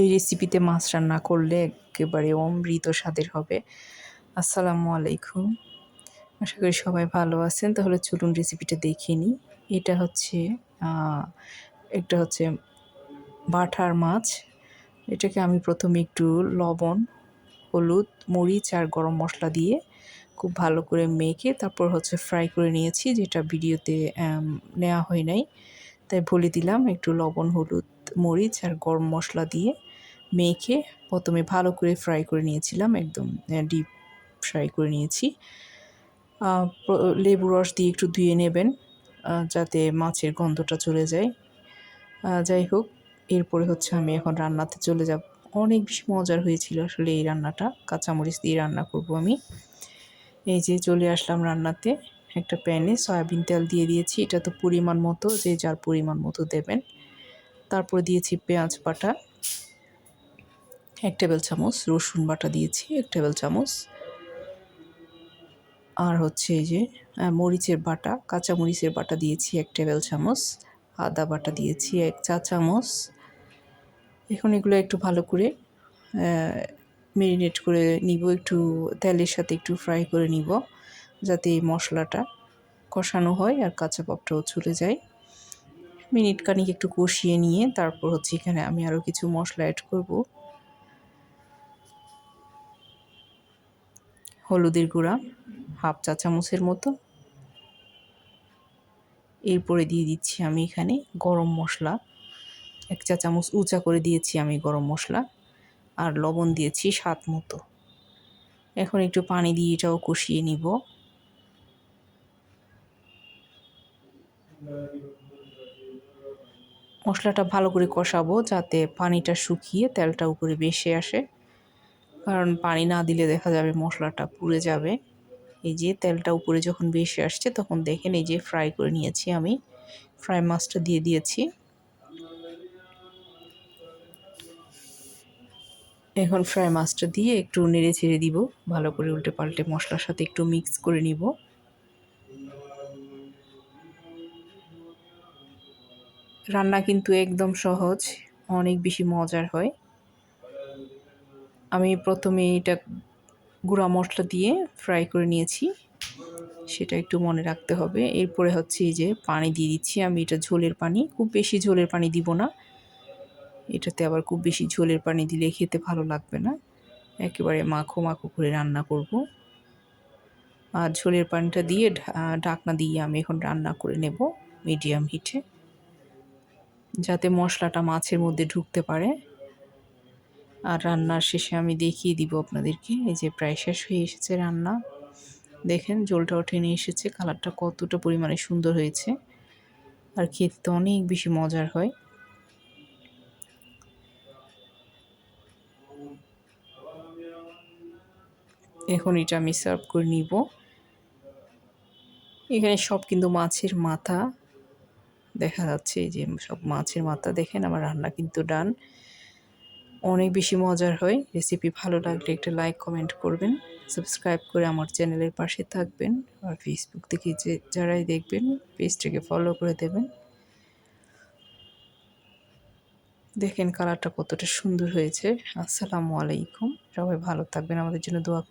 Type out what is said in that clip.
এই রেসিপিতে মাছ রান্না করলে একেবারে অমৃত স্বাদের হবে। আসসালামু আলাইকুম। আশা করি সবাই ভালো আছেন। তাহলে চলুন রেসিপিটা দেখে নিই। এটা হচ্ছে একটা হচ্ছে বাটার মাছ। এটাকে আমি প্রথমে একটু লবণ, হলুদ, মরিচ আর গরম মশলা দিয়ে খুব ভালো করে মেখে তারপর হচ্ছে ফ্রাই করে নিয়েছি, যেটা ভিডিওতে নেওয়া হয় নাই। তাই বলে দিলাম, একটু লবণ, হলুদ মরিচ আর গরম মশলা দিয়ে মেখে প্রথমে ভালো করে ফ্রাই করে নিয়েছিলাম, একদম ডিপ ফ্রাই করে নিয়েছি। লেবু রস দিয়ে একটু ধুয়ে নেবেন যাতে মাছের গন্ধটা চলে যায়। যাই হোক, এরপরে হচ্ছে আমি এখন রান্নাতে চলে যাব। অনেক বেশি মজার হয়েছিল আসলে এই রান্নাটা, কাঁচামরিচ দিয়ে রান্না করব আমি। এই যে চলে আসলাম রান্নাতে, একটা প্যানে সয়াবিন তেল দিয়ে দিয়েছি, এটা তো পরিমাণ মতো, যে যার পরিমাণ মতো দেবেন। তারপর দিয়েছি পেঁয়াজ বাটা। এক টেবিল চামচ, রসুন বাটা দিয়েছি, এক টেবিল চামচ। আর হচ্ছে এই যে মরিচের বাটা কাঁচা মরিচের বাটা দিয়েছি এক টেবিল চামচ, আদা বাটা দিয়েছি এক চা চামচ। এখন এগুলো একটু ভালো করে মেরিনেট করে নিব, একটু তেলের সাথে একটু ফ্রাই করে নিব, যাতে এই মশলাটা কষানো হয় আর কাঁচা পাপটাও চলে যায়। মিনিট খানিক একটু কষিয়ে নিয়ে তারপর হচ্ছে এখানে আমি আরও কিছু মশলা অ্যাড করব। হলুদের গুঁড়া, হাফ চা চামচের মতো। এরপরে দিয়ে দিচ্ছি আমি এখানে গরম মশলা। এক চা চামচ উঁচা করে দিয়েছি আমি গরম মশলা আর লবণ দিয়েছি স্বাদ মতো। এখন একটু পানি দিয়ে এটাও কষিয়ে নিব। মশলাটা ভালো করে কষাবো যাতে পানিটা শুকিয়ে তেলটা উপরে বেশি আসে। কারণ পানি না দিলে দেখা যাবে মশলাটা পুড়ে যাবে। এই যে তেলটা উপরে যখন বেশি আসছে তখন দেখেন এই যে ফ্রাই করে নিয়েছি আমি। ফ্রাই মাছটা দিয়ে দিয়েছি। এখন ফ্রাই মাছটা দিয়ে একটু নেড়ে ছেড়ে দিব। ভালো করে উল্টে পাল্টে মশলার সাথে একটু মিক্স করে নিব। রান্না কিন্তু একদম সহজ, অনেক বেশি মজার হয়। আমি প্রথমে এটা গুঁড়া মশলা দিয়ে ফ্রাই করে নিয়েছি, সেটা একটু মনে রাখতে হবে। এরপরে হচ্ছে এই যে পানি দিয়ে দিচ্ছি, আমি এটা ঝোলের পানি, খুব বেশি ঝোলের পানি দিব না। এটাতে আবার খুব বেশি ঝোলের পানি দিলে খেতে ভালো লাগবে না। একেবারে মাখো মাখো করে রান্না করব। আর ঝোলের পানিটা দিয়ে ঢাকনা দিয়ে আমি এখন রান্না করে নেব মিডিয়াম হিটে। যাতে মশলাটা মাছের মধ্যে ঢুকতে পারে। আর রান্নার শেষে আমি দেখিয়ে দিব আপনাদেরকে, এই যে প্রায় শেষ হয়ে এসেছে রান্না। দেখেন, জলটাও নিয়ে এসেছে, কালারটা কতটা পরিমাণে সুন্দর হয়েছে। আর খেতে তো অনেক বেশি মজার হয়। এখন এটা আমি সার্ভ করে নিব। এখানে সব কিন্তু মাছের মাথা। দেখা যাচ্ছে যে সব মাছের মাথা দেখেন, আমার রান্না কিন্তু ডান। অনেক বেশি মজার হয়। রেসিপি ভালো লাগলে একটা লাইক কমেন্ট করবেন। সাবস্ক্রাইব করে আমার চ্যানেলের পাশে থাকবেন। আর ফেসবুক থেকে যে যারাই দেখবেন পেজটাকে ফলো করে দেবেন। দেখেন কালারটা কতটা সুন্দর হয়েছে। আসসালামু আলাইকুম। সবাই ভালো থাকবেন। আমাদের জন্য দোয়া করবেন।